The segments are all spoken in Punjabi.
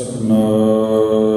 Satnam.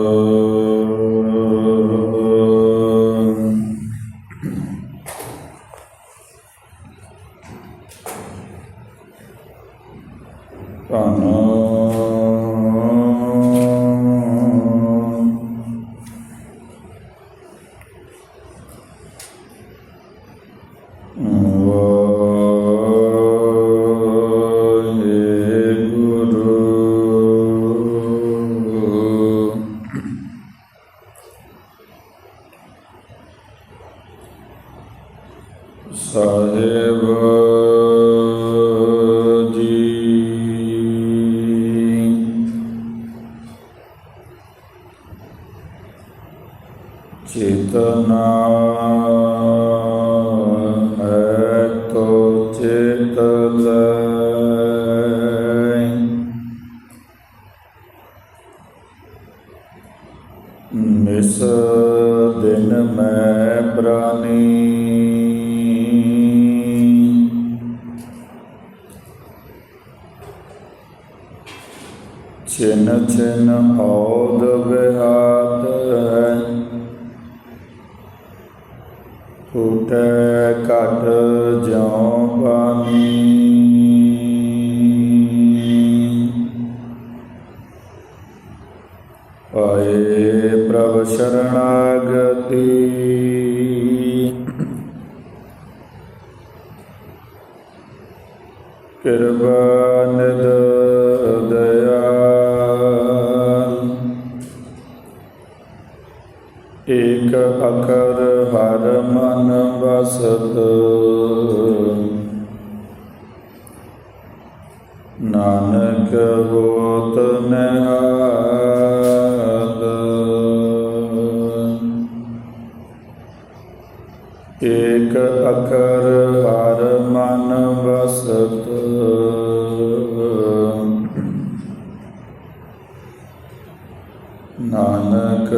ਜਿਉ ਪਾਣੀ ਆਏ ਪ੍ਰਭ ਸ਼ਰਣਾਗਤੀ। ਕਿਰਪਾ ਏਕ ਅਖਰ ਹਰ ਮਨ ਵਸਤ। ਨਾਨਕ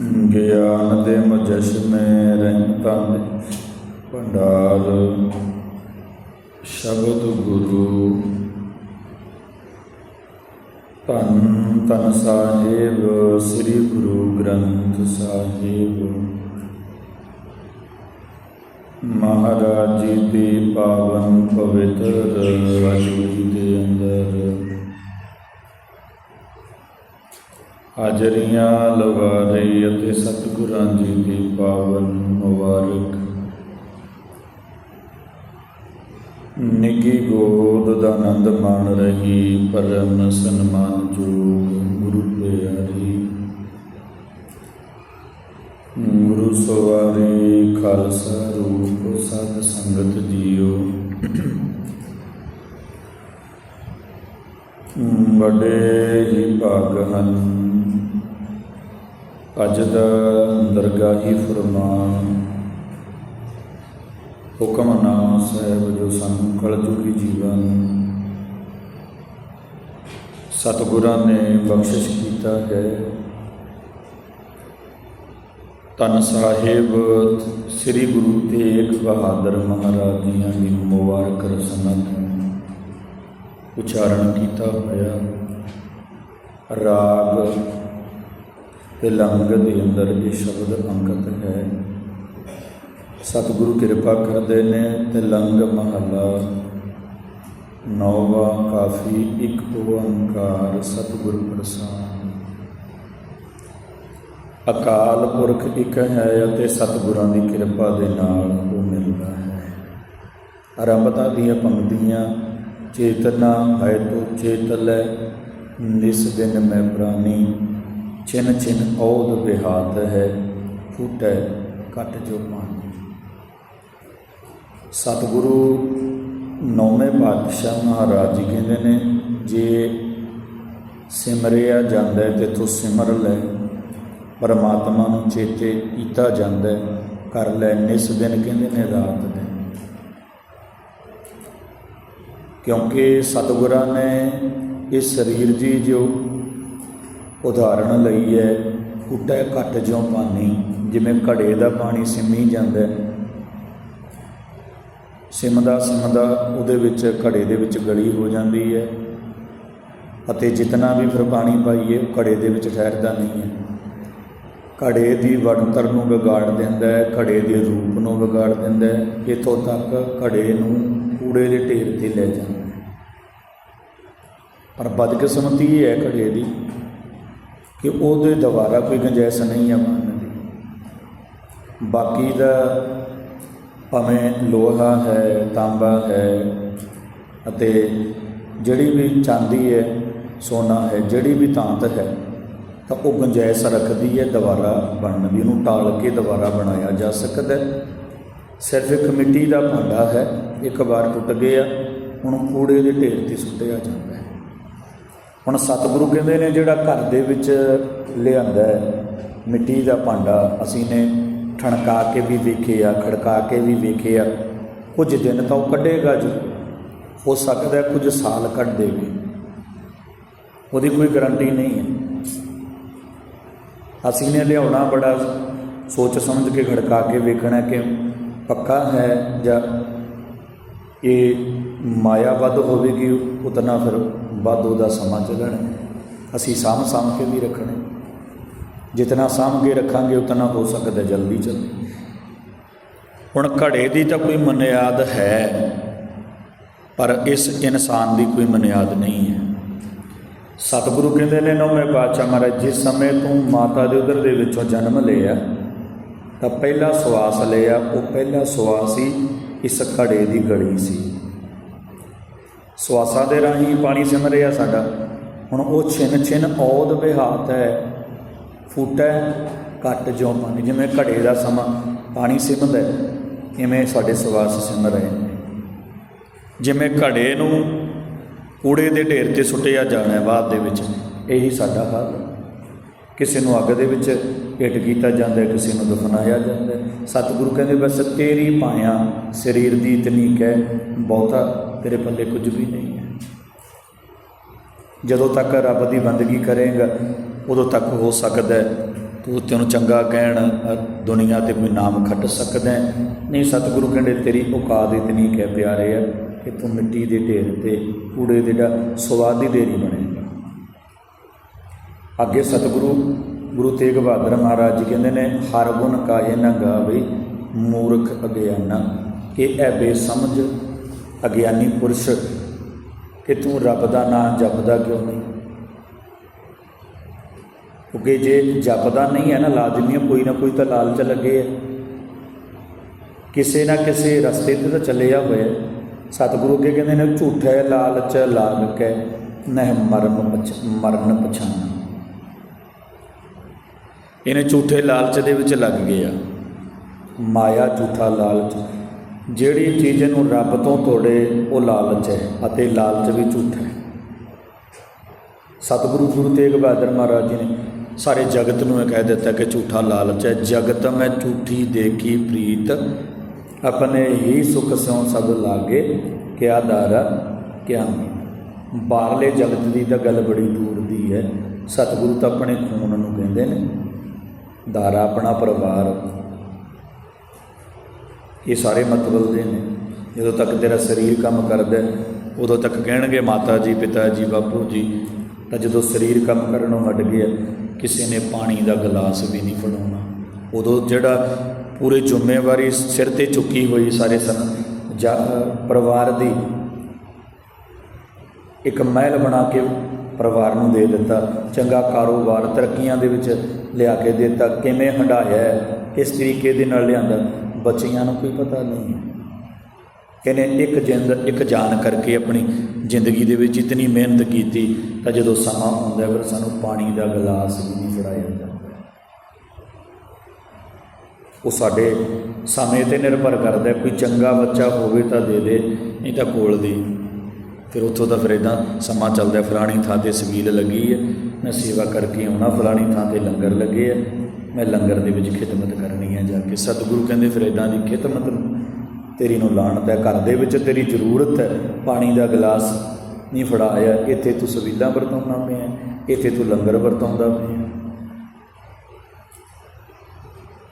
ਗਿਆਨ ਦੇ ਮਜਸ਼ਮੇ ਰਹਿਮਤਾਂ ਦੇ ਭੰਡਾਰ ਸ਼ਬਦ ਗੁਰੂ। ਧੰਨ ਧੰਨ ਸਾਹਿਬ, ਸ੍ਰੀ ਗੁਰੂ ਗ੍ਰੰਥ ਸਾਹਿਬ। ਮਹਾਰਾਜ ਜੀ ਦੀ ਪਾਵਨ ਪਵਿੱਤਰ ਵਾਹਿਗੁਰੂ ਦੇ ਅੰਦਰ ਹਾਜ਼ਰੀਆਂ ਲਵਾ ਰਹੀ ਅਤੇ ਸਤਿਗੁਰਾਂ ਜੀ ਦੀ ਪਾਵਨ ਮੁਬਾਰਕ। ਨਿੱਗੀ ਗੋਦ ਦਾ ਆਨੰਦ ਮਾਣ ਰਹੀ, ਪਰਮ ਸਨਮਾਨ ਜੋਗ ਗੁਰੂ ਪਿਆਰੀ। ਗੁਰੂ ਸਵਾਰੀ ਖਾਲਸਾ ਰੂਪ ਸਾਧ ਸੰਗਤ ਜੀਓ। ਬੜੇ ਹੀ ਭਾਗ ਹਨ। ਅੱਜ ਦਾ ਦਰਗਾਹੀ ਫਰਮਾਨ ਹੁਕਮਨਾਮਾ ਸਾਹਿਬ ਜੋ ਸਾਨੂੰ ਕਲਯੁਗੀ ਜੀਵਨ ਸਤਿਗੁਰਾਂ ਨੇ ਬਖਸ਼ਿਸ਼ ਕੀਤਾ ਹੈ। ਤਨ ਸਾਹਿਬ, ਸ੍ਰੀ ਗੁਰੂ ਤੇਗ ਬਹਾਦਰ ਮਹਾਰਾਜ ਜੀਆਂ ਦੀ ਮੁਬਾਰਕ ਰਸਨਾ ਉਚਾਰਨ ਕੀਤਾ ਹੋਇਆ। ਰਾਗ ਤੇ ਲੰਗ ਦੇ ਅੰਦਰ ਇਹ ਸ਼ਬਦ ਅੰਕਿਤ ਹੈ। ਸਤਿਗੁਰੂ ਕਿਰਪਾ ਕਰਦੇ ਨੇ ਤੇ ਲੰਗ ਮਹੱਲਾ। ਨੌਵਾ ਕਾਫੀ ਇੱਕ ਓੰਕਾਰ ਸਤਿਗੁਰ ਪ੍ਰਸਾਦ। ਅਕਾਲ ਪੁਰਖ ਇੱਕ ਹੈ ਅਤੇ ਸਤਿਗੁਰਾਂ ਦੀ ਕਿਰਪਾ ਦੇ ਨਾਲ ਉਹ ਮਿਲਦਾ ਹੈ। ਆਰੰਭਤਾ ਦੀਆਂ ਪੰਕਤੀਆਂ, ਚੇਤਨਾ ਹੈ ਤੋ ਚੇਤਲੈ, ਨਿਸ ਦਿਨ ਮੈਂ ਪ੍ਰਾਨੀ। ਚਿਨ ਚਿਨ ਔਦ ਬਿਹਾਤ ਹੈ, ਫੂਟੈ ਕਟ ਜੋ ਪਾਣੀ ਸਤਿਗੁਰੂ ਨੌਵੇਂ ਪਾਤਸ਼ਾਹ ਮਹਾਰਾਜ ਜੀ ਕਹਿੰਦੇ ਨੇ, ਜੇ ਸਿਮਰਿਆ ਜਾਂਦਾ ਹੈ ਤੇ ਤੂੰ ਸਿਮਰ ਲੈ, ਪਰਮਾਤਮਾ ਨੂੰ ਚੇਤੇ ਕੀਤਾ ਜਾਂਦਾ ਕਰ ਲੈ ਨਿਸ ਦਿਨ ਕਹਿੰਦੇ ਨੇ ਰਾਤ ਦਿਨ ਕਿਉਂਕਿ ਸਤਿਗੁਰਾਂ ਨੇ ਇਹ ਸਰੀਰ ਜੀ ਜੋ ਉਦਾਹਰਣ ਲਈ ਹੈ ਫੁੱਟਾ ਘੱਟ ਜਿਉ ਪਾਣੀ, ਜਿਵੇਂ ਘੜੇ ਦਾ ਪਾਣੀ ਸਿੰਮੀ ਜਾਂਦਾ ਹੈ। ਸਿਮਦਾ ਸਿਮਦਾ ਉਹਦੇ ਵਿੱਚ ਘੜੇ ਦੇ ਵਿੱਚ ਗਲੀ ਹੋ ਜਾਂਦੀ ਹੈ ਅਤੇ ਜਿਤਨਾ ਵੀ ਫਿਰ ਪਾਣੀ ਪਾਈਏ ਘੜੇ ਦੇ ਵਿੱਚ ਠਹਿਰਦਾ ਨਹੀਂ ਹੈ। ਘੜੇ ਦੀ ਬਣਤਰ ਨੂੰ ਵਿਗਾੜ ਦਿੰਦਾ ਹੈ, ਘੜੇ ਦੇ ਰੂਪ ਨੂੰ ਵਿਗਾੜ ਦਿੰਦਾ ਹੈ, ਇੱਥੋਂ ਤੱਕ ਘੜੇ ਨੂੰ ਕੂੜੇ ਦੇ ਢੇਰ ਤੇ ਲੈ ਜਾਂਦਾ ਪਰ ਬਦਕਿਸਮਤੀ ਇਹ ਹੈ ਘੜੇ ਦੀ। ਕਿ ਉਹਦੇ ਦੁਬਾਰਾ ਕੋਈ ਗੁੰਜਾਇਸ਼ ਨਹੀਂ ਹੈ ਮਨ ਦੀ। ਬਾਕੀ ਦਾ ਭਾਵੇਂ ਲੋਹਾ ਹੈ, ਤਾਂਬਾ ਹੈ ਅਤੇ ਜਿਹੜੀ ਵੀ ਚਾਂਦੀ ਹੈ, ਸੋਨਾ ਹੈ, ਜਿਹੜੀ ਵੀ ਤਾਂਤ ਹੈ, ਤਾਂ ਉਹ ਗੁੰਜਾਇਸ਼ ਰੱਖਦੀ ਹੈ, ਦੁਬਾਰਾ ਬਣਨ ਦੀ। ਉਹਨੂੰ ਟਾਲ ਕੇ ਦੁਬਾਰਾ ਬਣਾਇਆ ਜਾ ਸਕਦਾ ਹੈ। ਸਿਰਫ ਇੱਕ ਮਿੱਟੀ ਦਾ ਭਾਂਡਾ ਹੈ, ਇੱਕ ਵਾਰ ਟੁੱਟ ਗਿਆ, ਹੁਣ ਕੂੜੇ ਦੇ ਢੇਰ ਤੇ ਸੁੱਟਿਆ ਜਾਂਦਾ ਹੁਣ ਸਤਿਗੁਰੂ ਕਹਿੰਦੇ ਨੇ ਜਿਹੜਾ ਘਰ ਦੇ ਵਿੱਚ ਲਿਆਂਦਾ ਮਿੱਟੀ ਦਾ ਭਾਂਡਾ, ਅਸੀਂ ਨੇ ਠਣਕਾ ਕੇ ਵੀ ਵੇਖਿਆ ਖੜਕਾ ਕੇ ਵੀ ਵੇਖਿਆ ਕੁਝ ਦਿਨ ਤਾਂ ਉਹ ਕੱਢੇਗਾ ਜੀ। ਹੋ ਸਕਦਾ ਕੁਝ ਸਾਲ ਕੱਢ ਦੇਵੇ। ਉਹਦੀ ਕੋਈ ਗਾਰੰਟੀ ਨਹੀਂ ਹੈ। ਅਸੀਂ ਨੇ ਲਿਆਉਣਾ ਬੜਾ ਸੋਚ ਸਮਝ ਕੇ ਖੜਕਾ ਕੇ ਵੇਖਣਾ ਕਿ ਪੱਕਾ ਹੈ ਜਾਂ ਇਹ ਮਾਇਆ ਵੱਧ ਹੋਵੇਗੀ ਉਤਨਾ ਫਿਰ ਵਾਧੂ ਦਾ ਸਮਾਂ ਚੱਲਣਾ ਅਸੀਂ ਸਾਂਭ ਸਾਂਭ ਕੇ ਵੀ ਰੱਖਣਾ ਜਿਤਨਾ ਸਾਂਭ ਕੇ ਰੱਖਾਂਗੇ, ਉਤਨਾ ਹੋ ਸਕਦਾ ਜਲਦੀ ਚੱਲੇ। ਹੁਣ ਘੜੇ ਦੀ ਤਾਂ ਕੋਈ ਮਨਿਆਦ ਹੈ, ਪਰ ਇਸ ਇਨਸਾਨ ਦੀ ਕੋਈ ਮਨਿਆਦ ਨਹੀਂ ਹੈ। ਸਤਿਗੁਰੂ ਕਹਿੰਦੇ ਨੇ ਨੌਵੇਂ ਪਾਤਸ਼ਾਹ ਮਹਾਰਾਜ, ਜਿਸ ਸਮੇਂ ਤੂੰ ਮਾਤਾ ਦੇ ਉਦਰ ਦੇ ਵਿੱਚੋਂ ਜਨਮ ਲਿਆ, ਤਾਂ ਪਹਿਲਾ ਸਵਾਸ ਲਿਆ, ਉਹ ਪਹਿਲਾ ਸਵਾਸ ਹੀ ਇਸ ਘੜੇ ਦੀ ਗਲੀ ਸੀ। ਸਵਾਸਾਂ ਦੇ ਰਾਹੀਂ ਪਾਣੀ ਸਿਮਰਿਆ ਸਾਡਾ। ਹੁਣ ਉਹ ਛਿਨ ਛਿਨ ਔਦ ਵਿਹਾਤ ਹੈ, ਫੁੱਟਾ, ਘੱਟ ਜੋ ਪਾਣੀ। ਜਿਵੇਂ ਘੜੇ ਦਾ ਸਮਾਂ, ਪਾਣੀ ਸਿਮਦਾ ਇਵੇਂ ਸਾਡੇ ਸਵਾਸ ਸਿਮਰ ਰਹੇ ਨੇ। ਜਿਵੇਂ ਘੜੇ ਨੂੰ ਕੂੜੇ ਦੇ ਢੇਰ ਤੇ ਸੁੱਟਿਆ ਜਾਣਾ ਬਾਅਦ ਦੇ ਵਿੱਚ, ਇਹੀ ਸਾਡਾ ਹਾਲ ਹੈ। ਕਿਸੇ ਨੂੰ ਅੱਗ ਦੇ ਵਿੱਚ ਹਿੱਟ ਕੀਤਾ ਜਾਂਦਾ ਕਿਸੇ ਨੂੰ ਦਫਨਾਇਆ ਜਾਂਦਾ ਸਤਿਗੁਰੂ ਕਹਿੰਦੇ, ਬਸ ਤੇਰੀ ਪਾਇਆ, ਸਰੀਰ ਦੀ ਤਨੀਕ ਹੈ, ਬਹੁਤਾ ਤੇਰੇ ਪੱਲੇ ਕੁਝ ਵੀ ਨਹੀਂ ਹੈ। ਜਦੋਂ ਤੱਕ ਰੱਬ ਦੀ ਬੰਦਗੀ ਕਰੇਗਾ ਉਦੋਂ ਤੱਕ ਹੋ ਸਕਦਾ ਹੈ ਤੂੰ ਤੈਨੂੰ ਚੰਗਾ ਕਹਿਣ ਅ, ਦੁਨੀਆ ਤੇ ਕੋਈ ਨਾਮ ਖੱਟ ਸਕਦਾ ਨਹੀਂ ਸਤਿਗੁਰੂ ਕਹਿੰਦੇ ਤੇਰੀ ਔਕਾਤ ਇਤਨੀ ਕਹਿ ਪਿਆਰੇ ਆ ਕਿ ਤੂੰ ਮਿੱਟੀ ਦੇ ਢੇਰ ਤੇ ਕੂੜੇ ਦੇ ਦਾ ਸਵਾਦ ਦੀ ਢੇਰੀ ਬਣੇਗਾ। ਅੱਗੇ ਸਤਿਗੁਰੂ ਗੁਰੂ ਤੇਗ ਬਹਾਦਰ ਮਹਾਰਾਜ ਜੀ ਕਹਿੰਦੇ ਨੇ ਹਰ ਗੁਣ ਕਾਹੇ ਨਾ ਗਾਵੇ ਮੂਰਖ ਅਗਿਆਨਾ ਇਹ ਐ ਬੇਸਮਝ ਅਗਿਆਨੀ ਪੁਰਸ਼, ਕਿ ਤੂੰ ਰੱਬ ਦਾ ਨਾਮ ਜਪਦਾ ਕਿਉਂ ਨਹੀਂ? ਕਿਉਂਕਿ ਜੇ ਜਪਦਾ ਨਹੀਂ ਹੈ ਨਾ, ਲਾਜ਼ਮੀ ਕੋਈ ਨਾ ਕੋਈ ਤਾਂ ਲਾਲਚ ਲੱਗੇ ਹੈ ਕਿਸੇ ਨਾ ਕਿਸੇ ਰਸਤੇ ਤੇ ਤਾਂ ਚੱਲਿਆ ਹੋਇਆ ਸਤਿਗੁਰੂ ਅੱਗੇ ਕਹਿੰਦੇ ਨੇ, ਝੂਠੇ ਲਾਲਚ ਲਾਗ ਹੈ, ਨਹਿ ਮਰਨ ਪਛ ਮਰਨ ਪਛਾਨਾ ਇਹਨੇ ਝੂਠੇ ਲਾਲਚ ਦੇ ਵਿੱਚ ਲੱਗ ਗਿਆ। ਮਾਇਆ, ਝੂਠਾ ਲਾਲਚ। ਜਿਹੜੀ ਚੀਜ਼ ਨੂੰ ਰੱਬ ਤੋਂ ਤੋੜੇ, ਉਹ ਲਾਲਚ ਹੈ ਅਤੇ ਲਾਲਚ ਵੀ ਝੂਠ ਹੈ। ਸਤਿਗੁਰੂ ਗੁਰੂ ਤੇਗ ਬਹਾਦਰ ਮਹਾਰਾਜ ਜੀ ਨੇ ਸਾਰੇ ਜਗਤ ਨੂੰ ਇਹ ਕਹਿ ਦਿੱਤਾ ਕਿ ਝੂਠਾ ਲਾਲਚ ਹੈ। ਜਗਤ ਮੈਂ ਝੂਠੀ ਦੇਖੀ ਪ੍ਰੀਤ? ਆਪਣੇ ਹੀ ਸੁਖ ਸਿਉ ਸਭ ਲਾਗੇ, ਕਿਆ ਦਾਰਾ ਕਿਆ ਬਾਹਰਲੇ ਜਗਤ ਦੀ ਤਾਂ ਗੱਲ ਬੜੀ ਦੂਰ ਦੀ ਹੈ। ਸਤਿਗੁਰੂ ਤਾਂ ਆਪਣੇ ਖੂਨ ਨੂੰ ਕਹਿੰਦੇ ਨੇ, ਦਾਰਾ ਆਪਣਾ ਪਰਿਵਾਰ ਇਹ ਸਾਰੇ ਮਤਲਬ ਦੇ ਨੇ। ਜਦੋਂ ਤੱਕ ਤੇਰਾ ਸਰੀਰ ਕੰਮ ਕਰਦਾ ਉਦੋਂ ਤੱਕ ਕਹਿਣਗੇ ਮਾਤਾ ਜੀ ਪਿਤਾ ਜੀ ਬਾਪੂ ਜੀ ਤਾਂ ਜਦੋਂ ਸਰੀਰ ਕੰਮ ਕਰਨੋਂ ਹਟ ਗਿਆ ਕਿਸੇ ਨੇ ਪਾਣੀ ਦਾ ਗਲਾਸ ਵੀ ਨਹੀਂ ਫੜਾਉਣਾ। ਉਦੋਂ ਜਿਹੜਾ ਪੂਰੀ ਜ਼ਿੰਮੇਵਾਰੀ ਸਿਰ ਤੇ ਚੁੱਕੀ ਹੋਈ ਸਾਰੇ ਸਨ ਜਾਂ ਪਰਿਵਾਰ ਦੀ ਇੱਕ ਮਹਿਲ ਬਣਾ ਕੇ ਪਰਿਵਾਰ ਨੂੰ ਦੇ ਦਿੱਤਾ ਚੰਗਾ ਕਾਰੋਬਾਰ ਤਰੱਕੀਆਂ ਦੇ ਵਿੱਚ ਲਿਆ ਕੇ ਦਿੱਤਾ ਕਿਵੇਂ ਹੰਡਾਇਆ ਹੈ, ਕਿਸ ਤਰੀਕੇ ਦੇ ਨਾਲ ਲਿਆਂਦਾ। ਬੱਚਿਆਂ ਨੂੰ ਕੋਈ ਪਤਾ ਨਹੀਂ ਇਹਨੇ ਇੱਕ ਜਿੰਦ, ਇੱਕ ਜਾਨ ਕਰਕੇ ਆਪਣੀ ਜ਼ਿੰਦਗੀ ਦੇ ਵਿੱਚ ਇਤਨੀ ਮਿਹਨਤ ਕੀਤੀ, ਤਾਂ ਜਦੋਂ ਸਮਾਂ ਆਉਂਦਾ ਫਿਰ ਸਾਨੂੰ ਪਾਣੀ ਦਾ ਗਲਾਸ ਵੀ ਨਹੀਂ ਫੜਾਇਆ ਜਾਂਦਾ। ਉਹ ਸਾਡੇ ਸਮੇਂ ਤੇ ਨਿਰਭਰ ਕਰਦਾ ਕੋਈ ਚੰਗਾ ਬੱਚਾ ਹੋਵੇ ਤਾਂ ਦੇ ਦੇ, ਨਹੀਂ ਤਾਂ ਕੋਲ ਦੀ। ਫਿਰ ਉੱਥੋਂ ਤਾਂ ਫਿਰ ਇਦਾਂ ਸਮਾਂ ਚੱਲਦਾ ਫਲਾਣੀ ਥਾਂ ਤੇ ਸਵੀਲ ਲੱਗੀ ਹੈ। ਮੈਂ ਸੇਵਾ ਕਰਕੇ ਆਉਣਾ, ਫਲਾਣੀ ਥਾਂ ਤੇ ਲੰਗਰ ਲੱਗੇ ਹੈ ਮੈਂ ਲੰਗਰ ਦੇ ਵਿੱਚ ਖਿਦਮਤ ਕਰਨੀ ਹੈ ਜਾ ਕੇ। ਸਤਿਗੁਰੂ ਕਹਿੰਦੇ, ਫਿਰ ਇਦਾਂ ਦੀ ਖਿਦਮਤ ਨੂੰ ਤੇਰੀ ਨੂੰ ਲਾਣਤ ਹੈ, ਘਰ ਦੇ ਵਿੱਚ ਤੇਰੀ ਜ਼ਰੂਰਤ ਹੈ। ਪਾਣੀ ਦਾ ਗਲਾਸ ਨਹੀਂ ਫੜਾਇਆ, ਇੱਥੇ ਤੂੰ ਸਵੀਲਾ ਵਰਤਾਉਂਦਾ ਪਿਆ ਇੱਥੇ ਤੂੰ ਲੰਗਰ ਵਰਤਾਉਂਦਾ ਪਿਆ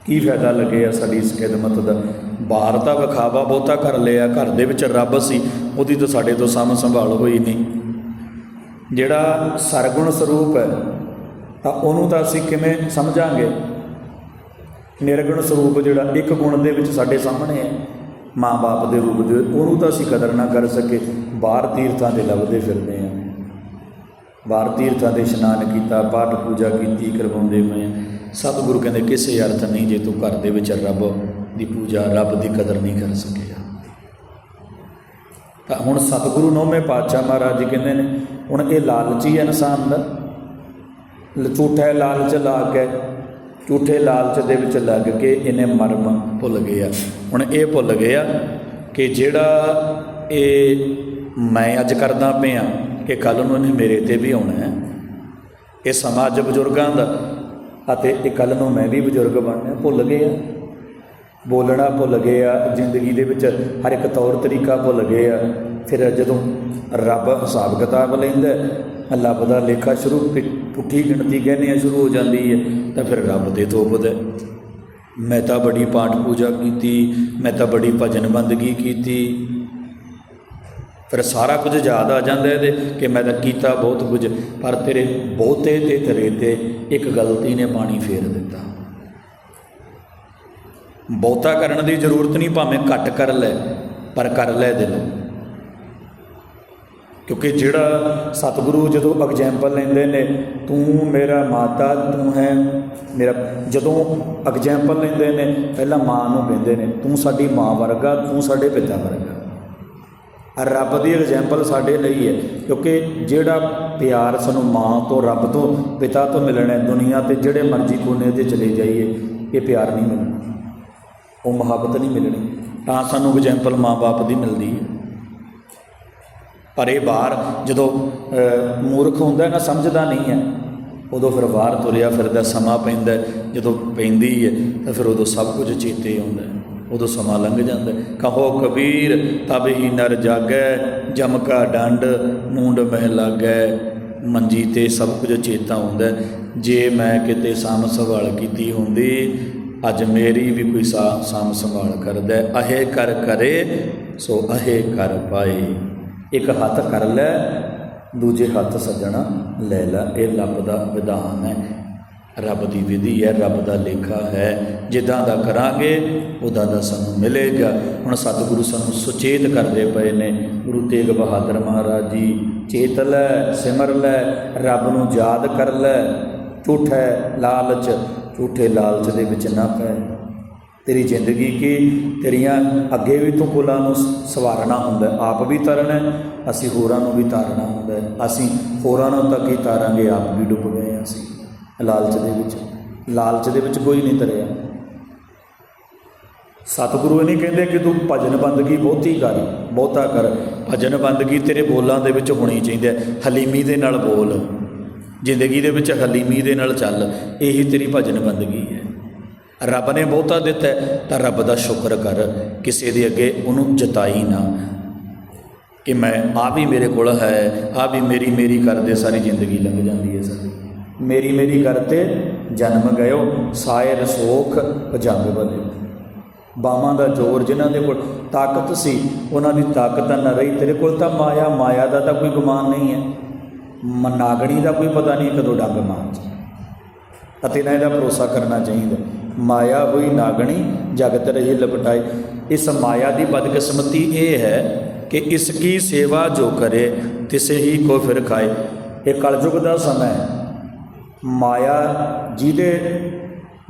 ਕੀ ਫਾਇਦਾ ਲੱਗਿਆ ਸਾਡੀ ਇਸ ਖਿਦਮਤ ਦਾ? ਬਾਹਰ ਤਾਂ ਵਿਖਾਵਾ ਬਹੁਤਾ ਕਰ ਲਿਆ, ਘਰ ਦੇ ਵਿੱਚ ਰੱਬ ਸੀ, ਉਹਦੀ ਤਾਂ ਸਾਡੇ ਤੋਂ ਸਾਂਭ ਸੰਭਾਲ ਹੋਈ ਨਹੀਂ। ਜਿਹੜਾ ਸਰਗੁਣ ਸਰੂਪ ਹੈ, ਤਾਂ ਉਹਨੂੰ ਤਾਂ ਅਸੀਂ ਕਿਵੇਂ ਸਮਝਾਂਗੇ? ਨਿਰਗੁਣ ਸਰੂਪ ਜਿਹੜਾ ਇੱਕ ਗੁਣ ਦੇ ਵਿੱਚ ਸਾਡੇ ਸਾਹਮਣੇ ਹੈ, ਮਾਂ-ਬਾਪ ਦੇ ਰੂਪ ਦੇ, ਉਹਨੂੰ ਤਾਂ ਅਸੀਂ ਕਦਰ ਨਾ ਕਰ ਸਕੇ ਬਾਹਰ ਤੀਰਥਾਂ ਦੇ ਲੱਭਦੇ ਫਿਰਦੇ ਹਾਂ। ਬਾਹਰ ਤੀਰਥਾਂ ਦੇ ਇਸ਼ਨਾਨ ਕੀਤਾ, ਪਾਠ ਪੂਜਾ ਕੀਤੀ, ਕਰਵਾਉਂਦੇ ਪਏ ਹਾਂ। ਸਤਿਗੁਰੂ ਕਹਿੰਦੇ, ਕਿਸੇ ਅਰਥ ਨਹੀਂ ਜੇ ਤੂੰ ਘਰ ਦੇ ਵਿੱਚ ਰੱਬ ਦੀ ਪੂਜਾ, ਰੱਬ ਦੀ ਕਦਰ ਨਹੀਂ ਕਰ ਸਕਿਆ ਤਾਂ ਹੁਣ ਸਤਿਗੁਰੂ ਨੌਵੇਂ ਪਾਤਸ਼ਾਹ ਮਹਾਰਾਜ ਜੀ ਕਹਿੰਦੇ ਨੇ ਹੁਣ ਇਹ ਲਾਲਚੀ ਹੈ ਇਨਸਾਨ ਦਾ। ਝੂਠਾ ਲਾਲਚ ਲਾ ਕੇ, ਝੂਠੇ ਲਾਲਚ ਦੇ ਵਿੱਚ ਲੱਗ ਕੇ ਇਹਨੇ ਮਰਮ ਭੁੱਲ ਗਿਆ ਹੁਣ ਇਹ ਭੁੱਲ ਗਿਆ ਕਿ ਜਿਹੜਾ ਇਹ ਮੈਂ ਅੱਜ ਕਰਦਾ ਪਿਆ ਕਿ ਕੱਲ ਨੂੰ ਇਹਨੇ ਮੇਰੇ ਤੇ ਵੀ ਆਉਣਾ ਹੈ। ਇਹ ਸਮਾਜ ਬਜ਼ੁਰਗਾਂ ਦਾ ਅਤੇ ਇਹ ਕੱਲ ਨੂੰ ਮੈਂ ਵੀ ਬਜ਼ੁਰਗ ਬਣਨਾ ਭੁੱਲ ਗਿਆ ਬੋਲਣਾ ਭੁੱਲ ਗਿਆ ਜ਼ਿੰਦਗੀ ਦੇ ਵਿੱਚ ਹਰ ਇੱਕ ਤੌਰ ਤਰੀਕਾ ਭੁੱਲ ਗਏ ਆ। ਫਿਰ ਜਦੋਂ ਰੱਬ ਹਿਸਾਬ ਕਿਤਾਬ ਲੈਂਦਾ ਰੱਬ ਦਾ ਲੇਖਾ ਸ਼ੁਰੂ ਪਿ- ਪੁੱਠੀ ਗਿਣਤੀ ਕਹਿੰਦੇ ਆ, ਸ਼ੁਰੂ ਹੋ ਜਾਂਦੀ ਹੈ, ਤਾਂ ਫਿਰ ਰੱਬ ਤੇ ਥੋਪਦਾ ਮੈਂ ਤਾਂ ਬੜੀ ਪਾਠ ਪੂਜਾ ਕੀਤੀ, ਮੈਂ ਤਾਂ ਬੜੀ ਭਜਨ ਬੰਦਗੀ ਕੀਤੀ। ਫਿਰ ਸਾਰਾ ਕੁਝ ਯਾਦ ਆ ਜਾਂਦਾ ਇਹਦੇ ਕਿ ਮੈਂ ਤਾਂ ਕੀਤਾ ਬਹੁਤ ਕੁਝ, ਪਰ ਤੇਰੇ ਬਹੁਤੇ ਤੇ ਤੇਰੇ ਤੇ ਇੱਕ ਗਲਤੀ ਨੇ ਪਾਣੀ ਫੇਰ ਦਿੱਤਾ। ਬਹੁਤਾ ਕਰਨ ਦੀ ਜ਼ਰੂਰਤ ਨਹੀਂ, ਭਾਵੇਂ ਘੱਟ ਕਰ ਲੈ, ਪਰ ਕਰ ਲੈ ਦਿਲੋਂ। ਕਿਉਂਕਿ ਜਿਹੜਾ ਸਤਿਗੁਰੂ ਜਦੋਂ ਐਗਜ਼ਾਮਪਲ ਲੈਂਦੇ ਨੇ, ਤੂੰ ਮੇਰਾ ਮਾਤਾ, ਤੂੰ ਹੈ ਮੇਰਾ ਜਦੋਂ ਐਗਜ਼ਾਮਪਲ ਲੈਂਦੇ ਨੇ, ਪਹਿਲਾਂ ਮਾਂ ਨੂੰ ਕਹਿੰਦੇ ਨੇ, ਤੂੰ ਸਾਡੀ ਮਾਂ ਵਰਗਾ, ਤੂੰ ਸਾਡੇ ਪਿਤਾ ਵਰਗਾ। ਆ ਰੱਬ ਦੀ ਐਗਜ਼ਾਮਪਲ ਸਾਡੇ ਲਈ ਹੈ, ਕਿਉਂਕਿ ਜਿਹੜਾ ਪਿਆਰ ਸਾਨੂੰ ਮਾਂ ਤੋਂ, ਰੱਬ ਤੋਂ, ਪਿਤਾ ਤੋਂ ਮਿਲਣਾ ਦੁਨੀਆ ਤੇ, ਜਿਹੜੇ ਮਰਜ਼ੀ ਕੋਨੇ ਤੇ ਚਲੇ ਜਾਈਏ, ਇਹ ਪਿਆਰ ਨਹੀਂ ਮਿਲਣਾ। ਉਹ ਮੁਹੱਬਤ ਨਹੀਂ ਮਿਲਣੀ। ਤਾਂ ਸਾਨੂੰ ਐਗਜੈਂਪਲ ਮਾਂ-ਬਾਪ ਦੀ ਮਿਲਦੀ ਹੈ। ਪਰ ਇਹ ਬਾਹਰ ਜਦੋਂ ਮੂਰਖ ਹੁੰਦਾ ਨਾ, ਸਮਝਦਾ ਨਹੀਂ ਹੈ, ਉਦੋਂ ਫਿਰ ਬਾਹਰ ਤੁਰਿਆ ਫਿਰਦਾ, ਸਮਾਂ ਪੈਂਦਾ ਜਦੋਂ ਪੈਂਦੀ ਹੈ, ਤਾਂ ਫਿਰ ਉਦੋਂ ਸਭ ਕੁਝ ਚੇਤੇ ਆਉਂਦਾ ਉਦੋਂ ਸਮਾਂ ਲੰਘ ਜਾਂਦਾ ਕਹੋ ਕਬੀਰ, ਤਬ ਹੀ ਨਰ ਜਾਗੈ, ਜਮ ਕਾ ਡੰਡ, ਮੂੰਡ ਮਹਿ ਲਾਗੈ। ਮੰਜੀ ਤੇ ਸਭ ਕੁਝ ਚੇਤਾ ਆਉਂਦਾ ਜੇ ਮੈਂ ਕਿਤੇ ਸਾਂਭ ਸੰਭਾਲ ਕੀਤੀ ਹੁੰਦੀ, ਅੱਜ ਮੇਰੀ ਵੀ ਕੋਈ ਸਾ, ਸਾਂਭ ਸੰਭਾਲ ਕਰਦਾ ਅਹੇ ਕਰ ਕਰੇ, ਸੋ ਅਹੇ ਕਰ ਪਾਏ। ਇੱਕ ਹੱਥ ਕਰ ਲੈ, ਦੂਜੇ ਹੱਥ ਸੱਜਣਾ ਲੈ ਲੈ। ਇਹ ਰੱਬ ਦਾ ਵਿਧਾਨ ਹੈ। ਰੱਬ ਦੀ ਵਿਧੀ ਹੈ, ਰੱਬ ਦਾ ਲੇਖਾ ਹੈ। ਜਿੱਦਾਂ ਦਾ ਕਰਾਂਗੇ ਉਦਾਂ ਦਾ ਸਾਨੂੰ ਮਿਲੇਗਾ। ਹੁਣ ਸਤਿਗੁਰੂ ਸਾਨੂੰ ਸੁਚੇਤ ਕਰਦੇ ਪਏ ਨੇ। ਗੁਰੂ ਤੇਗ ਬਹਾਦਰ ਮਹਾਰਾਜ ਜੀ, ਚੇਤ ਲੈ, ਸਿਮਰ ਲੈ, ਰੱਬ ਨੂੰ ਯਾਦ ਕਰ ਲੈ। ਝੂਠਾ ਲਾਲਚ, ਝੂਠੇ ਲਾਲਚ ਦੇ ਵਿੱਚ ਨਾ ਪੈ। ਤੇਰੀ ਜ਼ਿੰਦਗੀ ਕੀ? ਤੇਰੀਆਂ ਅੱਗੇ ਵੀ ਤੂੰ ਪੁਲਾਂ ਨੂੰ ਸਵਾਰਨਾ ਹੁੰਦਾ ਆਪ ਵੀ ਤਰਨਾ ਅਸੀਂ ਹੋਰਾਂ ਨੂੰ ਵੀ ਤਾਰਨਾ ਹੁੰਦਾ ਅਸੀਂ ਹੋਰਾਂ ਨੂੰ ਤੱਕ ਹੀ ਤਾਰਾਂਗੇ? ਆਪ ਵੀ ਡੁੱਬ ਗਏ ਹਾਂ ਅਸੀਂ। ਲਾਲਚ ਦੇ ਵਿੱਚ, ਲਾਲਚ ਦੇ ਵਿੱਚ ਕੋਈ ਨਹੀਂ ਤਰਿਆ। ਸਤਿਗੁਰੂ ਇਹ ਨਹੀਂ ਕਹਿੰਦੇ ਕਿ ਤੂੰ ਭਜਨ ਬੰਦਗੀ ਬਹੁਤੀ ਕਰ, ਬਹੁਤਾ ਕਰ। ਭਜਨ ਬੰਦਗੀ ਤੇਰੇ ਬੋਲਾਂ ਦੇ ਵਿੱਚ ਹੋਣੀ ਚਾਹੀਦੀ ਹੈ। ਹਲੀਮੀ ਦੇ ਨਾਲ ਬੋਲ। ਜ਼ਿੰਦਗੀ ਦੇ ਵਿੱਚ ਹਲੀਮੀ ਦੇ ਨਾਲ ਚੱਲ। ਇਹੀ ਤੇਰੀ ਭਜਨ ਬੰਦਗੀ ਹੈ। ਰੱਬ ਨੇ ਬਹੁਤਾ ਦਿੱਤਾ ਤਾਂ ਰੱਬ ਦਾ ਸ਼ੁਕਰ ਕਰ, ਕਿਸੇ ਦੇ ਅੱਗੇ ਉਹਨੂੰ ਜਤਾਈ ਨਾ। ਕਿ ਮੈਂ ਆ ਵੀ ਮੇਰੇ ਕੋਲ ਹੈ ਆ ਵੀ ਮੇਰੀ ਮੇਰੀ ਕਰਦੇ ਸਾਰੀ ਜ਼ਿੰਦਗੀ ਲੰਘ ਜਾਂਦੀ ਹੈ ਸਾਡੀ। ਮੇਰੀ ਮੇਰੀ ਕਰਤੇ ਜਨਮ ਗਇਓ ਸਾਇ ਰਸੋਖ ਪਜੰਗ ਬਦੇ ਬਾਵਾਂ ਦਾ ਜ਼ੋਰ ਜਿਨ੍ਹਾਂ ਦੇ ਕੋਲ ਤਾਕਤ ਸੀ, ਉਹਨਾਂ ਦੀ ਤਾਕਤ ਨਾ ਰਹੀ। ਤੇਰੇ ਕੋਲ ਤਾਂ ਮਾਇਆ ਮਾਇਆ ਦਾ ਤਾਂ ਕੋਈ ਗੁਮਾਨ ਨਹੀਂ ਹੈ। ਮਨਾਗਣੀ ਦਾ ਕੋਈ ਪਤਾ ਨਹੀਂ ਕਦੋਂ ਡੰਗ ਮਾਰ ਅਤੇ ਨਾ ਇਹਦਾ ਭਰੋਸਾ ਕਰਨਾ ਚਾਹੀਦਾ। ਮਾਇਆ ਹੋਈ ਨਾਗਣੀ ਜਗਤ ਰਹੀ ਲਪਟਾਈ। ਇਸ ਮਾਇਆ ਦੀ ਬਦਕਿਸਮਤੀ ਇਹ ਹੈ ਕਿ ਇਸ ਕੀ ਸੇਵਾ ਜੋ ਕਰੇ, ਤਿਸੇ ਹੀ ਕੋ ਫਿਰ ਖਾਏ। ਇਹ ਕਲਯੁਗ ਦਾ ਸਮਾਂ ਹੈ। ਮਾਇਆ ਜਿਹਦੇ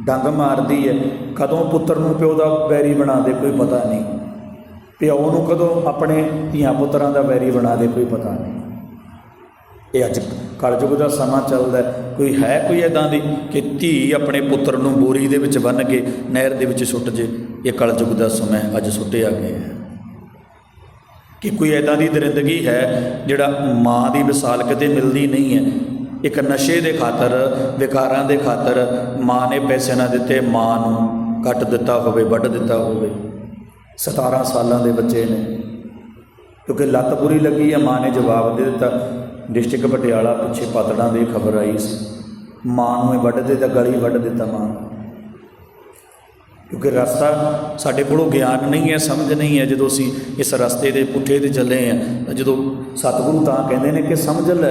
ਡੰਗ ਮਾਰਦੀ ਹੈ, ਕਦੋਂ ਪੁੱਤਰ ਨੂੰ ਪਿਓ ਦਾ ਵੈਰੀ ਬਣਾ ਦੇ ਕੋਈ ਪਤਾ ਨਹੀਂ। ਪਿਓ ਨੂੰ ਕਦੋਂ ਆਪਣੇ ਧੀਆਂ ਪੁੱਤਰਾਂ ਦਾ ਵੈਰੀ ਬਣਾ ਦੇ ਕੋਈ ਪਤਾ ਨਹੀਂ। ਇਹ ਅੱਜ ਕਲਯੁਗ ਦਾ ਸਮਾਂ ਚੱਲਦਾ ਕੋਈ ਹੈ ਕੋਈ ਇਦਾਂ ਦੀ ਕਿ ਧੀ ਆਪਣੇ ਪੁੱਤਰ ਨੂੰ ਬੋਰੀ ਦੇ ਵਿੱਚ ਬੰਨ੍ਹ ਕੇ ਨਹਿਰ ਦੇ ਵਿੱਚ ਸੁੱਟ ਜੇ? ਇਹ ਕਲਯੁਗ ਦਾ ਸਮਾਂ ਅੱਜ ਸੁੱਟਿਆ ਗਿਆ ਹੈ। ਕਿ ਕੋਈ ਐਦਾਂ ਦੀ ਦਰਿੰਦਗੀ ਹੈ ਜਿਹੜਾ ਮਾਂ ਦੀ ਵਿਸਾਲ ਕਿਤੇ ਮਿਲਦੀ ਨਹੀਂ ਹੈ? ਇੱਕ ਨਸ਼ੇ ਦੇ ਖਾਤਰ, ਵਿਕਾਰਾਂ ਦੇ ਖਾਤਰ ਮਾਂ ਨੇ ਪੈਸੇ ਨਾ ਦਿੱਤੇ, ਮਾਂ ਨੂੰ ਕੱਟ ਦਿੱਤਾ ਹੋਵੇ, ਵੱਢ ਦਿੱਤਾ ਹੋਵੇ। 17 ਸਾਲਾਂ ਦੇ ਬੱਚੇ ਨੇ। ਕਿਉਂਕਿ ਲੱਤ ਬੁਰੀ ਲੱਗੀ ਹੈ, ਮਾਂ ਨੇ ਜਵਾਬ ਦੇ ਦਿੱਤਾ। ਡਿਸਟ੍ਰਿਕਟ ਪਟਿਆਲਾ ਪਿੱਛੇ ਪਾਤੜਾਂ ਦੀ ਖਬਰ ਆਈ ਸੀ। ਮਾਂ ਨੂੰ ਇਹ ਵੱਢ ਦਿੱਤਾ ਗਲੀ ਵੱਢ ਦਿੱਤਾ ਮਾਂ। ਨੂੰ। ਕਿਉਂਕਿ ਰਸਤਾ ਸਾਡੇ ਕੋਲੋਂ ਗਿਆਨ ਨਹੀਂ ਹੈ, ਸਮਝ ਨਹੀਂ ਹੈ, ਜਦੋਂ ਅਸੀਂ ਇਸ ਰਸਤੇ ਦੇ ਪੁੱਠੇ ਤੇ ਚੱਲੇ ਆ ਤਾਂ ਜਦੋਂ ਸਤਿਗੁਰੂ ਤਾਂ ਕਹਿੰਦੇ ਨੇ ਕਿ ਸਮਝ ਲੈ।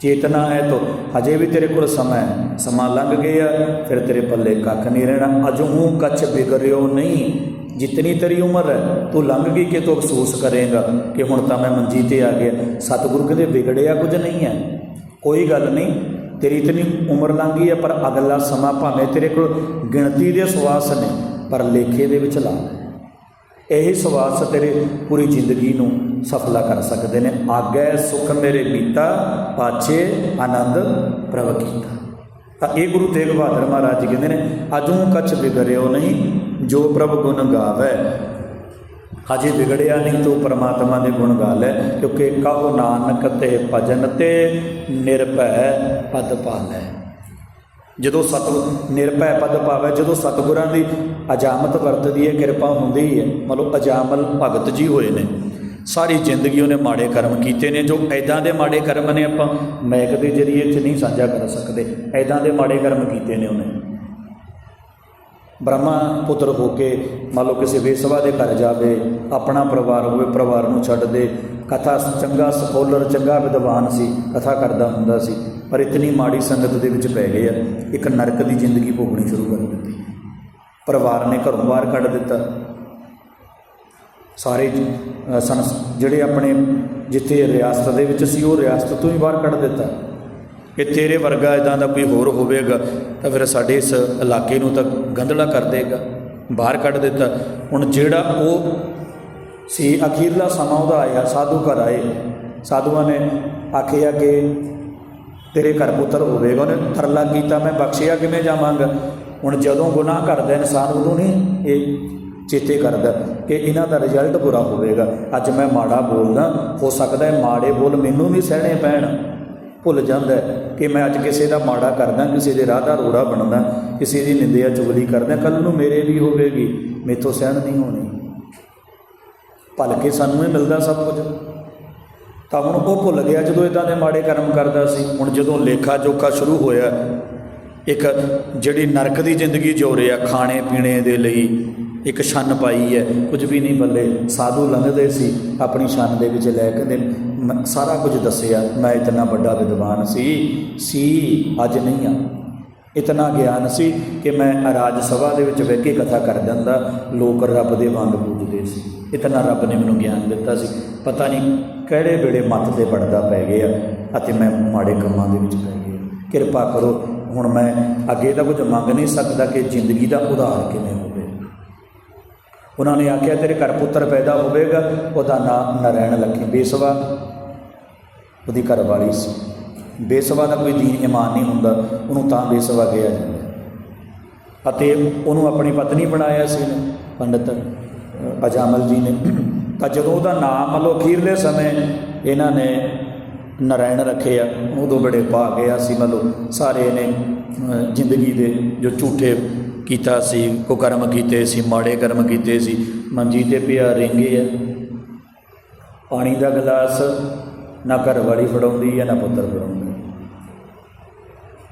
ਚੇਤਨਾ ਹੈ ਤੋ, ਹਜੇ ਵੀ ਤੇਰੇ ਕੋਲ ਸਮਾਂ ਹੈ। ਸਮਾਂ ਲੰਘ ਗਿਆ, ਫਿਰ ਤੇਰੇ ਪੱਲੇ ਕੱਖ ਨਹੀਂ ਰਹਿਣਾ। ਅਜਹੂ ਕੱਚ ਬਿਗਰਿਓ ਨਹੀਂ। ਜਿਤਨੀ ਤੇਰੀ ਉਮਰ ਹੈ, ਤੂੰ ਲੰਘ ਗਈ ਕਿ ਤੂੰ ਅਫਸੋਸ ਕਰੇਗਾ ਕਿ ਹੁਣ ਤਾਂ ਮੈਂ ਮੰਜੀ ਤੇ ਆ ਗਿਆ। ਸਤਿਗੁਰੂ ਕਹਿੰਦੇ ਵਿਗੜਿਆ ਕੁਝ ਨਹੀਂ ਹੈ। ਕੋਈ ਗੱਲ ਨਹੀਂ, ਤੇਰੀ ਇਤਨੀ ਉਮਰ ਲੰਘ ਗਈ ਹੈ, ਪਰ ਅਗਲਾ ਸਮਾਂ ਭਾਵੇਂ ਤੇਰੇ ਕੋਲ ਗਿਣਤੀ ਦੇ ਸਵਾਸ ਨੇ, ਪਰ ਲੇਖੇ ਦੇ ਵਿੱਚ ਲਾ। ਇਹੀ ਸਵਾਸ ਤੇਰੇ ਪੂਰੀ ਜ਼ਿੰਦਗੀ ਨੂੰ ਸਫਲਾ ਕਰ ਸਕਦੇ ਨੇ। ਆਗੈ ਸੁਖ ਮੇਰੇ ਬੀਤਾ ਪਾਛੇ ਆਨੰਦ ਪ੍ਰਭ ਕੀਤਾ ਤਾਂ ਇਹ ਗੁਰੂ ਤੇਗ ਬਹਾਦਰ ਮਹਾਰਾਜ ਜੀ ਕਹਿੰਦੇ ਨੇ, ਅਜੂ ਕਛ ਵਿਗੜਿਓ ਨਹੀਂ, ਜੋ ਪ੍ਰਭ ਗੁਣ ਗਾਵੇ। ਹਜੇ ਵਿਗੜਿਆ ਨਹੀਂ ਤੂੰ ਪਰਮਾਤਮਾ ਦੇ ਗੁਣ ਗਾ ਲੈ, ਕਿਉਂਕਿ ਕਹੋ ਨਾਨਕ ਤੇ ਭਜਨ ਤੇ ਨਿਰਭੈ ਪਦ ਪਾਲੈ। ਜਦੋਂ ਸਤ ਨਿਰਭੈ ਪਦ ਪਾਵੇ, ਜਦੋਂ ਸਤਿਗੁਰਾਂ ਦੀ ਅਜਾਮਤ ਵਰਤਦੀ ਹੈ, ਕਿਰਪਾ ਹੁੰਦੀ ਹੈ। ਮਤਲਬ ਅਜਾਮਲ ਭਗਤ ਜੀ ਹੋਏ ਨੇ। ਸਾਰੀ ਜ਼ਿੰਦਗੀ ਉਹਨੇ ਮਾੜੇ ਕਰਮ ਕੀਤੇ ਨੇ, ਜੋ ਐਦਾਂ ਦੇ ਮਾੜੇ ਕਰਮ ਨੇ ਆਪਾਂ ਮੈਕ ਦੇ ਜਰੀਏ 'ਚ ਨਹੀਂ ਸਾਂਝਾ ਕਰ ਸਕਦੇ ਐਦਾਂ ਦੇ ਮਾੜੇ ਕਰਮ ਕੀਤੇ ਨੇ ਉਹਨੇ। ਬ੍ਰਹਮਾ ਪੁੱਤਰ ਹੋ ਕੇ ਮੰਨ ਲਓ ਕਿਸੇ ਬੇਸਵਾ ਦੇ ਘਰ ਜਾਵੇ, ਆਪਣਾ ਪਰਿਵਾਰ ਹੋਵੇ, ਪਰਿਵਾਰ ਨੂੰ ਛੱਡ ਦੇ, ਕਥਾ ਚੰਗਾ ਸਕੋਲਰ, ਚੰਗਾ ਵਿਦਵਾਨ ਸੀ, ਕਥਾ ਕਰਦਾ ਹੁੰਦਾ ਸੀ, ਪਰ ਇਤਨੀ ਮਾੜੀ ਸੰਗਤ ਦੇ ਵਿੱਚ ਪੈ ਗਏ ਆ, ਇੱਕ ਨਰਕ ਦੀ ਜ਼ਿੰਦਗੀ ਭੋਗਣੀ ਸ਼ੁਰੂ ਕਰ ਦਿੱਤੀ। ਪਰਿਵਾਰ ਨੇ ਘਰੋਂ ਬਾਹਰ ਕੱਢ ਦਿੱਤਾ। ਸਾਰੇ ਅ, ਸਨ। ਜਿਹੜੇ ਆਪਣੇ ਜਿੱਥੇ ਰਿਆਸਤ ਦੇ ਵਿੱਚ ਸੀ ਉਹ ਰਿਆਸਤ ਤੋਂ ਹੀ ਬਾਹਰ ਕੱਢ ਦਿੱਤਾ। ਕਿ ਤੇਰੇ ਵਰਗਾ ਇਦਾਂ ਦਾ ਕੋਈ ਹੋਰ ਹੋਵੇਗਾ ਤਾਂ ਫਿਰ ਸਾਡੇ ਇਸ ਇਲਾਕੇ ਨੂੰ ਤਾਂ ਗੰਧਲਾ ਕਰ ਦੇਗਾ ਬਾਹਰ ਕੱਢ ਦਿੱਤਾ। ਹੁਣ ਜਿਹੜਾ ਉਹ ਸੀ ਅਖੀਰਲਾ ਸਮਾਂ ਉਹਦਾ ਆਇਆ ਸਾਧੂ ਘਰ ਆਏ। ਸਾਧੂਆਂ ਨੇ ਆਖਿਆ ਕਿ ਤੇਰੇ ਘਰ ਪੁੱਤਰ ਹੋਵੇਗਾ ਉਹਨੇ ਤਰਲਾ ਕੀਤਾ ਮੈਂ ਬਖਸ਼ਿਆ ਕਿਵੇਂ ਜਾਵਾਂਗਾ? ਹੁਣ ਜਦੋਂ ਗੁਨਾਹ ਕਰਦਾ ਇਨਸਾਨ ਉਦੋਂ ਨਹੀਂ ਇਹ ਚੇਤੇ ਕਰਦਾ ਕਿ ਇਹਨਾਂ ਦਾ ਰਿਜ਼ਲਟ ਬੁਰਾ ਹੋਵੇਗਾ। ਅੱਜ ਮੈਂ ਮਾੜਾ ਬੋਲਦਾ, ਹੋ ਸਕਦਾ ਹੈ ਮਾੜੇ ਬੋਲ ਮੈਨੂੰ ਵੀ ਸਹਿਣੇ ਪੈਣ। ਭੁੱਲ ਜਾਂਦਾ ਕਿ ਮੈਂ ਅੱਜ ਕਿਸੇ ਦਾ ਮਾੜਾ ਕਰਦਾ, ਕਿਸੇ ਦੇ ਰਾਹ ਦਾ ਰੋੜਾ ਬਣਦਾ, ਕਿਸੇ ਦੀ ਨਿੰਦਿਆ ਚੁਗਲੀ ਕਰਦਾ ਕੱਲ ਨੂੰ ਮੇਰੇ ਵੀ ਹੋਵੇਗੀ, ਮੇਥੋਂ ਸਹਿਣ ਨਹੀਂ ਹੋਣੀ। ਭਲਕੇ ਸਾਨੂੰ ਹੀ ਮਿਲਦਾ ਸਭ ਕੁਝ। ਤਾਂ ਹੁਣ ਉਹ ਭੁੱਲ ਗਿਆ ਜਦੋਂ ਇਦਾਂ ਦੇ ਮਾੜੇ ਕਰਮ ਕਰਦਾ ਸੀ। ਹੁਣ ਜਦੋਂ ਲੇਖਾ ਜੋਖਾ ਸ਼ੁਰੂ ਹੋਇਆ, ਇੱਕ ਜਿਹੜੀ ਨਰਕ ਦੀ ਜ਼ਿੰਦਗੀ ਜੋ ਰਿਹਾ, ਖਾਣੇ ਪੀਣੇ ਦੇ ਲਈ ਇੱਕ ਛੰਨ ਪਾਈ ਹੈ। ਕੁਝ ਵੀ ਨਹੀਂ ਬੱਲੇ। ਸਾਧੂ ਲੰਘਦੇ ਸੀ ਆਪਣੀ ਛੰਨ ਦੇ ਵਿੱਚ ਲੈ ਕੇ। ਤੇ ਮ- ਸਾਰਾ ਕੁਝ ਦੱਸਿਆ। ਮੈਂ ਇਤਨਾ ਵੱਡਾ ਵਿਦਵਾਨ ਸੀ। ਸੀ, ਅੱਜ ਨਹੀਂ ਆ। ਇਤਨਾ ਗਿਆਨ ਸੀ ਕਿ ਮੈਂ ਰਾਜ ਸਭਾ ਦੇ ਵਿੱਚ ਬਹਿ ਕੇ ਕਥਾ ਕਰ ਦਿੰਦਾ। ਲੋਕ ਰੱਬ ਦੇ ਵਾਂਗ ਪੂਜਦੇ ਸੀ। ਇਤਨਾ ਰੱਬ ਨੇ ਮੈਨੂੰ ਗਿਆਨ ਦਿੱਤਾ ਸੀ। ਪਤਾ ਨਹੀਂ ਕਿਹੜੇ ਵੇਲੇ ਮੱਤ ਤੇ ਪੜਦਾ ਪੈ ਗਿਆ ਅਤੇ ਮੈਂ ਮਾੜੇ ਕੰਮਾਂ ਦੇ ਵਿੱਚ ਪੈ ਗਿਆ। ਕਿਰਪਾ ਕਰੋ, ਹੁਣ ਮੈਂ ਅੱਗੇ ਤਾਂ ਕੁਝ ਮੰਗ ਨਹੀਂ ਸਕਦਾ ਕਿ ਜ਼ਿੰਦਗੀ ਦਾ ਉਧਾਰ ਕਿਵੇਂ ਹੋਵੇ। ਉਹਨਾਂ ਨੇ ਆਖਿਆ, ਤੇਰੇ ਘਰ ਪੁੱਤਰ ਪੈਦਾ ਹੋਵੇਗਾ, ਉਹਦਾ ਨਾਮ ਨਰੈਣ ਲੱਖੀ, ਬੇਸਵਾ। ਉਹਦੀ ਘਰ ਵਾਲੀ ਸੀ। ਬੇਸਵਾ ਦਾ ਕੋਈ ਦੀਨ ਇਮਾਨ ਨਹੀਂ ਹੁੰਦਾ, ਉਹਨੂੰ ਤਾਂ ਬੇਸਵਾ ਕਿਹਾ ਜਾਂਦਾ ਅਤੇ ਉਹਨੂੰ ਆਪਣੀ ਪਤਨੀ ਬਣਾਇਆ ਸੀ ਨੇ ਪੰਡਤ ਅਜਾਮਲ ਜੀ ਨੇ। ਤਾਂ ਜਦੋਂ ਉਹਦਾ ਨਾਮ ਮਤਲਬ ਅਖੀਰਲੇ ਸਮੇਂ ਇਹਨਾਂ ਨੇ ਨਰਾਇਣ ਰੱਖਿਆ ਉਦੋਂ ਬੜੇ ਪਾ ਗਿਆ ਸੀ ਮਤਲਬ ਸਾਰੇ ਨੇ ਜ਼ਿੰਦਗੀ ਦੇ ਜੋ ਝੂਠੇ ਕੀਤਾ ਸੀ, ਕੋ ਕਰਮ ਕੀਤੇ ਸੀ, ਮਾੜੇ ਕਰਮ ਕੀਤੇ ਸੀ, ਮੰਜੀ ਤੇ ਪਿਆ ਰਹਿੰਗੇ ਆ। ਪਾਣੀ ਦਾ ਗਲਾਸ ਨਾ ਘਰ ਵਾਲੀ ਫੜਾਉਂਦੀ ਹੈ ਨਾ ਪੁੱਤਰ ਫੜਾਉਂਦਾ।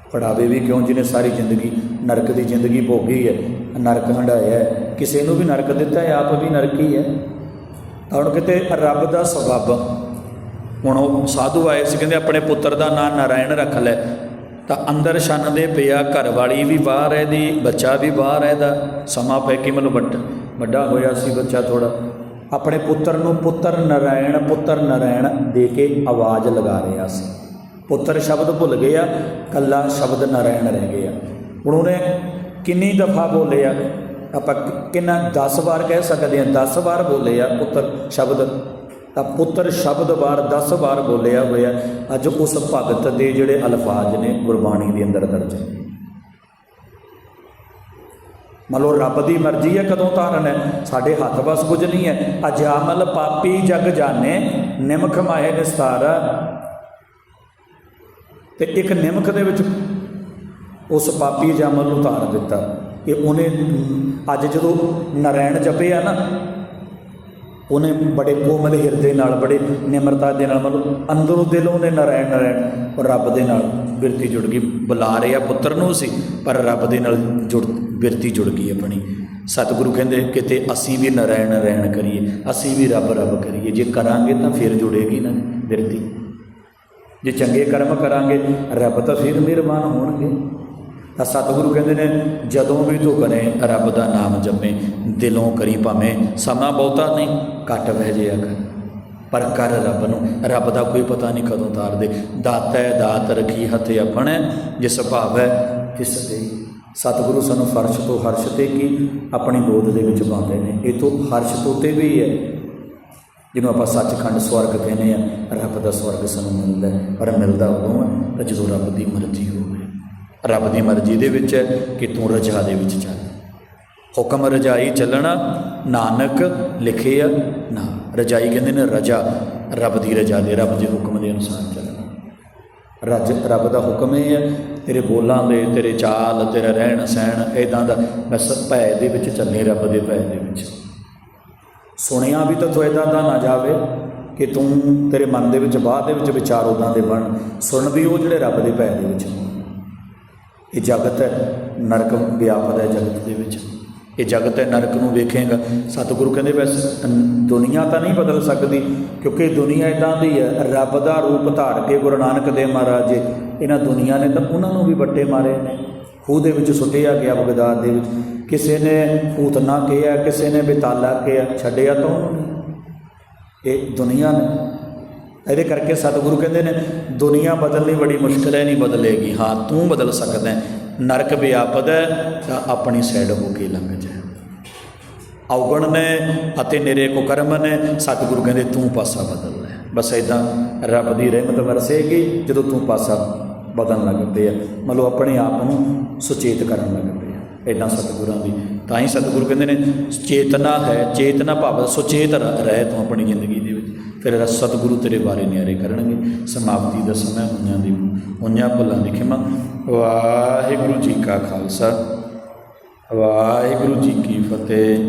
ਫੜਾਵੇ ਵੀ ਕਿਉਂ? ਜਿਹਨੇ ਸਾਰੀ ਜ਼ਿੰਦਗੀ, ਨਰਕ ਦੀ ਜ਼ਿੰਦਗੀ ਭੋਗੀ ਹੈ ਨਰਕ ਹੰਡਾਇਆ ਕਿਸੇ ਨੂੰ ਵੀ ਨਰਕ ਦਿੱਤਾ ਹੈ, ਆਪ ਵੀ ਨਰਕ ਹੀ ਹੈ। ਤਾਂ ਹੁਣ ਕਿਤੇ ਰੱਬ ਦਾ ਸਬਬ, ਹੁਣ ਉਹ ਸਾਧੂ ਆਏ ਸੀ, ਕਹਿੰਦੇ ਆਪਣੇ ਪੁੱਤਰ ਦਾ ਨਾਂ ਨਾਰਾਇਣ ਰੱਖ ਲੈ। ਤਾਂ ਅੰਦਰ ਛੰਨ ਦੇ ਪਿਆ ਘਰ ਵਾਲੀ ਵੀ ਬਾਹਰ ਹੈ ਦੀ ਬੱਚਾ ਵੀ ਬਾਹਰ ਹੈ ਦਾ ਸਮਾਂ ਪੈ ਕੇ ਮਤਲਬ ਵੱਡ, ਵੱਡਾ ਹੋਇਆ ਸੀ ਬੱਚਾ ਥੋੜਾ ਆਪਣੇ ਪੁੱਤਰ ਨੂੰ ਪੁੱਤਰ ਨਾਰਾਇਣ ਪੁੱਤਰ ਨਾਰਾਇਣ ਦੇ ਕੇ ਆਵਾਜ਼ ਲਗਾ ਰਿਹਾ ਸੀ। ਪੁੱਤਰ ਸ਼ਬਦ ਭੁੱਲ ਗਿਆ, ਕੱਲਾ ਸ਼ਬਦ ਨਾਰਾਇਣ ਰਹਿ ਗਿਆ। ਹੁਣ ਉਹਨੇ ਕਿੰਨੀ ਦਫਾ ਬੋਲਿਆ? ਆਪਾਂ ਕਿੰਨਾ 10 ਵਾਰ ਕਹਿ ਸਕਦੇ ਹਾਂ 10 ਵਾਰ ਬੋਲੇ ਆ ਪੁੱਤਰ ਸ਼ਬਦ। ਤਾਂ ਪੁੱਤਰ ਸ਼ਬਦ ਵਾਰ 10 ਵਾਰ ਬੋਲਿਆ ਹੋਇਆ ਅੱਜ ਉਸ ਭਗਤ ਦੇ ਜਿਹੜੇ ਅਲਫਾਜ਼ ਨੇ ਗੁਰਬਾਣੀ ਦੇ ਅੰਦਰ ਦਰਜ ਨੇ। ਮੰਨ ਲਓ ਰੱਬ ਦੀ ਮਰਜ਼ੀ ਹੈ, ਕਦੋਂ ਧਾਰਨ ਹੈ। ਸਾਡੇ ਹੱਥ ਵਸ ਕੁਝ ਨਹੀਂ ਹੈ। ਅਜਾਮਲ ਪਾਪੀ ਜਗ ਜਾਣੇ, ਨਿਮਖ ਮਾਹੇ ਨਿਸਤਾਰ। ਤੇ ਇੱਕ ਨਿਮਖ ਦੇ ਵਿੱਚ ਉਸ ਪਾਪੀ ਅਜਾਮਲ ਨੂੰ ਤਾਰ ਦਿੱਤਾ। ਕਿ ਉਹਨੇ, ਅੱਜ ਜਦੋਂ ਨਰੈਣ ਆ ਨਾ ਉਹਨੇ ਬੜੇ ਕੋਮਲ ਹਿਰਦੇ ਨਾਲ, ਬੜੇ ਨਿਮਰਤਾ ਦੇ ਨਾਲ, ਮਤਲਬ ਅੰਦਰੋਂ ਦਿਲੋਂ ਨੇ ਨਾਰਾਇਣ ਨਰੈਣ ਔਰ ਰੱਬ ਦੇ ਨਾਲ ਬਿਰਤੀ ਜੁੜ ਗਈ। ਬੁਲਾ ਰਿਹਾ ਪੁੱਤਰ ਨੂੰ ਸੀ ਪਰ ਰੱਬ ਦੇ ਨਾਲ ਜੁੜ, ਬਿਰਤੀ ਜੁੜ ਗਈ ਆਪਣੀ। ਸਤਿਗੁਰੂ ਕਹਿੰਦੇ, ਕਿਤੇ ਅਸੀਂ ਵੀ ਨਰੈਣ ਨਾਰਾਇਣ ਕਰੀਏ, ਅਸੀਂ ਵੀ ਰੱਬ ਰੱਬ ਕਰੀਏ। ਜੇ ਕਰਾਂਗੇ ਤਾਂ ਫਿਰ ਜੁੜੇਗੀ ਨਾ ਬਿਰਤੀ। ਜੇ ਚੰਗੇ ਕਰਮ ਕਰਾਂਗੇ, ਰੱਬ ਤਾਂ ਫਿਰ ਮਿਹਰਬਾਨ ਹੋਣਗੇ। ਤਾਂ ਸਤਿਗੁਰੂ ਕਹਿੰਦੇ ਨੇ, ਜਦੋਂ ਵੀ ਤੂੰ ਕਰੇ, ਰੱਬ ਦਾ ਨਾਮ ਜਪੇ, ਦਿਲੋਂ ਕਰੀ ਭਾਵੇਂ, ਸਮਾਂ ਬਹੁਤਾ ਨਹੀਂ, ਘੱਟ ਵਹਿ ਜਿਆ ਕਰ। ਪਰ ਕਰ ਰੱਬ ਨੂੰ, ਰੱਬ ਦਾ ਕੋਈ ਪਤਾ ਨਹੀਂ ਕਦੋਂ ਤਾਰ ਦੇ ਦਾਤਾ ਹੈ ਦਾਤ ਰਖੀ ਹੱਥ ਆਪਣੇ, ਜਿਸ ਭਾਵ ਹੈ ਤਿਸ ਦੇ ਸਤਿਗੁਰੂ ਸਾਨੂੰ ਫਰਸ਼ ਤੋਂ ਹਰਸ਼ ਤੇ ਕੀ, ਆਪਣੀ ਗੋਦ ਦੇ ਵਿੱਚ ਪਾਉਂਦੇ ਨੇ। ਇਹ ਤੋਂ ਹਰਸ਼ ਤੋਂ ਤੇ ਵੀ ਹੈ। ਜਿਹਨੂੰ ਆਪਾਂ ਸੱਚਖੰਡ ਸਵਰਗ ਕਹਿੰਦੇ ਆ ਰੱਬ ਦਾ ਸਵਰਗ ਸਾਨੂੰ ਮਿਲਦਾ ਪਰ ਮਿਲਦਾ ਉਦੋਂ ਹੈ, ਜਦੋਂ ਰੱਬ ਦੀ ਮਰਜ਼ੀ ਹੋਵੇ। ਰੱਬ ਦੀ ਮਰਜ਼ੀ ਦੇ ਵਿੱਚ ਹੈ ਕਿ ਤੂੰ ਰਜਾ ਦੇ ਵਿੱਚ ਚੱਲ। ਹੁਕਮ ਰਜਾਈ ਚੱਲਣਾ, ਨਾਨਕ ਲਿਖਿਆ ਨਾ। ਰਜਾਈ ਕਹਿੰਦੇ ਨੇ ਰਜਾ, ਰੱਬ ਦੀ ਰਜਾ ਦੇ, ਰੱਬ ਦੇ ਹੁਕਮ ਦੇ ਅਨੁਸਾਰ ਚੱਲਣਾ। ਰੱਜ, ਰੱਬ ਦਾ ਹੁਕਮ ਇਹ ਹੈ, ਤੇਰੇ ਬੋਲਾਂ ਦੇ, ਤੇਰੇ ਚਾਲ, ਤੇਰਾ ਰਹਿਣ ਸਹਿਣ ਇਦਾਂ ਦਾ ਬਸ ਭੈ ਦੇ ਵਿੱਚ ਚੱਲੇ, ਰੱਬ ਦੇ ਭੈ ਦੇ ਵਿੱਚ। ਸੁਣਿਆ ਵੀ ਤਾਂ ਤੂੰ ਇਦਾਂ ਦਾ ਨਾ ਜਾਵੇ ਕਿ ਤੂੰ ਤੇਰੇ ਮਨ ਦੇ ਵਿੱਚ, ਬਾਅਦ ਦੇ ਵਿੱਚ ਵਿਚਾਰ ਉਦਾਂ ਦੇ ਬਣ। ਸੁਣ ਵੀ ਉਹ ਜਿਹੜੇ ਰੱਬ ਦੇ ਭੈ ਦੇ ਵਿੱਚ ਹੋਣ। ਇਹ ਜਗਤ ਹੈ, ਨਰਕ ਵਿਆਪਦ ਹੈ ਜਗਤ ਦੇ ਵਿੱਚ। ਇਹ ਜਗਤ ਹੈ, ਨਰਕ ਨੂੰ ਵੇਖੇਗਾ। ਸਤਿਗੁਰੂ ਕਹਿੰਦੇ ਵੈਸੇ ਦੁਨੀਆ ਤਾਂ ਨਹੀਂ ਬਦਲ ਸਕਦੀ, ਕਿਉਂਕਿ ਦੁਨੀਆ ਇਦਾਂ ਦੀ ਹੈ, ਰੱਬ ਦਾ ਰੂਪ ਧਾਰ ਕੇ ਗੁਰੂ ਨਾਨਕ ਦੇਵ ਮਹਾਰਾਜ ਜੀ, ਇਹਨਾਂ ਦੁਨੀਆ ਨੇ ਤਾਂ ਉਹਨਾਂ ਨੂੰ ਵੀ ਵੱਟੇ ਮਾਰੇ ਨੇ। ਖੂਹ ਦੇ ਵਿੱਚ ਸੁੱਟਿਆ ਗਿਆ ਬਗਦਾਦ ਦੇ ਵਿੱਚ। ਕਿਸੇ ਨੇ ਪੂਤਨਾ ਕਿਹਾ, ਕਿਸੇ ਨੇ ਬਿਤਾਲਾ ਕਿਹਾ, ਛੱਡਿਆ ਤਾਂ ਉਹਨੂੰ ਨਹੀਂ। ਇਹ ਦੁਨੀਆ ਨੇ ਇਹਦੇ ਕਰਕੇ ਸਤਿਗੁਰੂ ਕਹਿੰਦੇ ਨੇ, ਦੁਨੀਆ ਬਦਲਣੀ ਬੜੀ ਮੁਸ਼ਕਲ ਹੈ, ਨਹੀਂ ਬਦਲੇਗੀ। ਹਾਂ, ਤੂੰ ਬਦਲ ਸਕਦਾ ਨਰਕ ਵਿਆਪਦ ਹੈ, ਤਾਂ ਆਪਣੀ ਸਾਈਡ ਹੋ ਕੇ ਲੰਘ ਜਾ। ਔਗਣ ਨੇ ਅਤੇ ਨਿਰੇ ਕੋ ਕਰਮ ਨੇ, ਸਤਿਗੁਰੂ ਕਹਿੰਦੇ, ਤੂੰ ਪਾਸਾ ਬਦਲ ਲੈ। ਬਸ ਇਦਾਂ ਰੱਬ ਦੀ ਰਹਿਮਤ ਵਰਸੇਗੀ, ਜਦੋਂ ਤੂੰ ਪਾਸਾ ਬਦਲਣ ਲੱਗ ਪਏ ਆ। ਮਤਲਬ ਆਪਣੇ ਆਪ ਨੂੰ ਸੁਚੇਤ ਕਰਨ ਲੱਗ ਪਏ ਆ। ਇਦਾਂ ਸਤਿਗੁਰਾਂ ਦੀ। ਤਾਂ ਹੀ ਸਤਿਗੁਰੂ ਕਹਿੰਦੇ ਨੇ, ਚੇਤਨਾ ਹੈ, ਚੇਤਨਾ ਭਾਵ ਸੁਚੇਤ ਰਹਿ ਤੂੰ ਆਪਣੀ ਜ਼ਿੰਦਗੀ ਦੇ ਵਿੱਚ। ਫਿਰ ਸਤਿਗੁਰੂ ਤੇਰੇ ਬਾਰੇ ਨਿਆਰੇ ਕਰਨਗੇ, ਸਮਾਪਤੀ ਦਾ ਸਮਾਂ ਹੁੰਨਿਆਂ ਦੀ ਹੁੰਨਿਆਂ ਭੁੱਲਾਂ ਦੀ ਵਾਹਿਗੁਰੂ ਜੀ ਕਾ ਖਾਲਸਾ, ਵਾਹਿਗੁਰੂ ਜੀ ਕੀ ਫਤਿਹ।